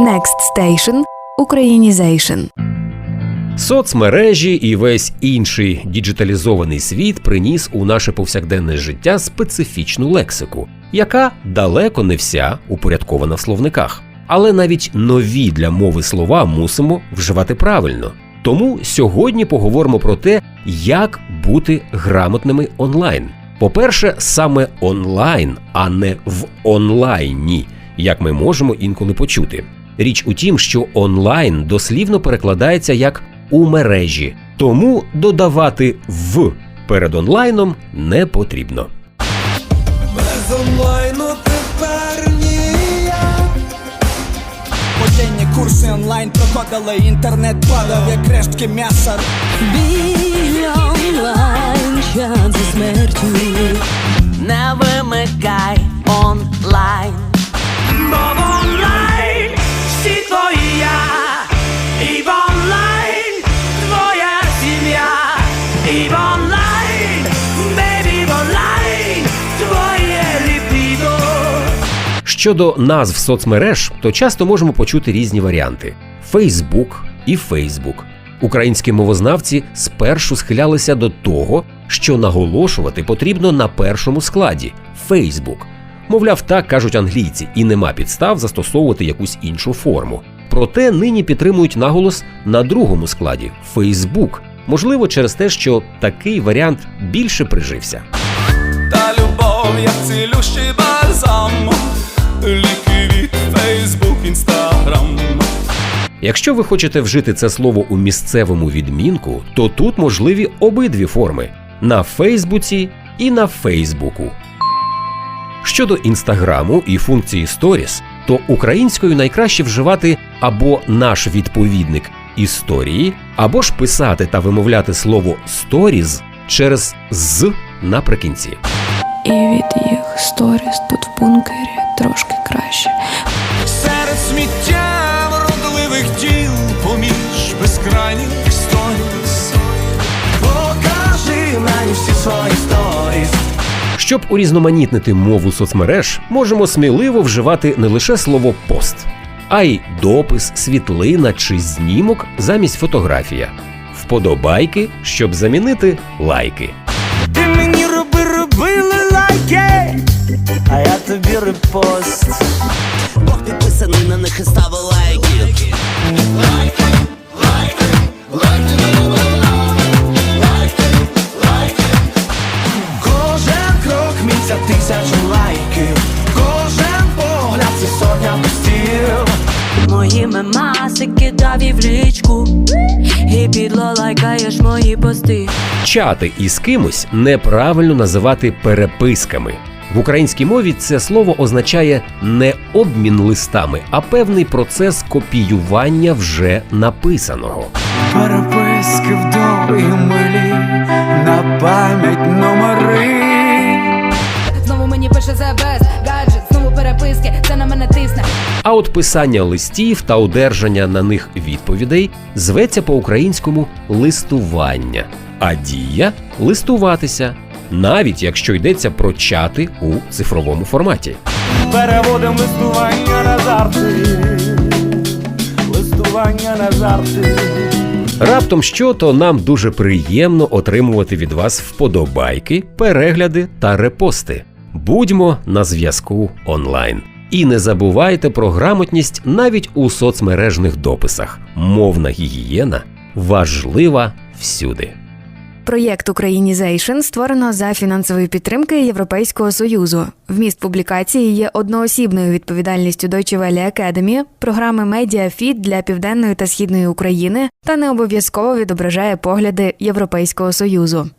Next Station – Українізейшн. Соцмережі і весь інший діджиталізований світ приніс у наше повсякденне життя специфічну лексику, яка далеко не вся упорядкована в словниках. Але навіть нові для мови слова мусимо вживати правильно. Тому сьогодні поговоримо про те, як бути грамотними онлайн. По-перше, саме онлайн, а не в онлайні, як ми можемо інколи почути. Річ у тім, що онлайн дослівно перекладається як у мережі, тому додавати в перед онлайном не потрібно. Без онлайну тепер ніяк Воєнні курси онлайн проходили, інтернет падав, як рештки м'яса. Біль онлайн, час зі смертю. Не вимикай онлайн. Щодо назв соцмереж, то часто можемо почути різні варіанти: Фейсбук і Фейсбук. Українські мовознавці спершу схилялися до того, що наголошувати потрібно на першому складі Фейсбук. Мовляв, так кажуть англійці, і нема підстав застосовувати якусь іншу форму. Проте нині підтримують наголос на другому складі Фейсбук. Можливо, через те, що такий варіант більше прижився. Та любов, як цілющий бальзам Ліки від Фейсбук, Інстаграм Якщо ви хочете вжити це слово у місцевому відмінку, то тут можливі обидві форми на Фейсбуці і на Фейсбуку. Щодо інстаграму і функції Stories, то українською найкраще вживати або наш відповідник історії, або ж писати та вимовляти слово Stories через з наприкінці. І від їх сторіс тут в бункері трошки краще. Серед сміття вродливих діл Поміж безкрайніх сторіс Покажи мені всі свої сторіс Щоб урізноманітнити мову соцмереж, можемо сміливо вживати не лише слово пост, а й допис, світлина чи знімок замість фотографія, вподобайки, щоб замінити лайки. Ти мені роби, робили лайки, а я тобі репост. Бог підписаний на них і ставив лайки. Мої мемаси кидав і в лічку. І підло лайкаєш мої пости. Чати із кимось неправильно називати переписками. В українській мові це слово означає не обмін листами, а певний процес копіювання вже написаного. Переписки в довгі милі На пам'ять номери Знову мені пише ЗБС, гаджет, переписки, це на мене тисне. А от писання листів та одержання на них відповідей зветься по-українському листування, а дія листуватися, навіть якщо йдеться про чати у цифровому форматі. Переводим листування на жарти. Листування на жарти. Раптом що, то нам дуже приємно отримувати від вас вподобайки, перегляди та репости. Будьмо на зв'язку онлайн. І не забувайте про грамотність навіть у соцмережних дописах. Мовна гігієна важлива всюди. Проєкт Українізейшн створено за фінансової підтримки Європейського союзу. Вміст публікації є одноосібною відповідальністю Deutsche Welle Academy, програми Медіафіт для південної та східної України та не обов'язково відображає погляди Європейського союзу.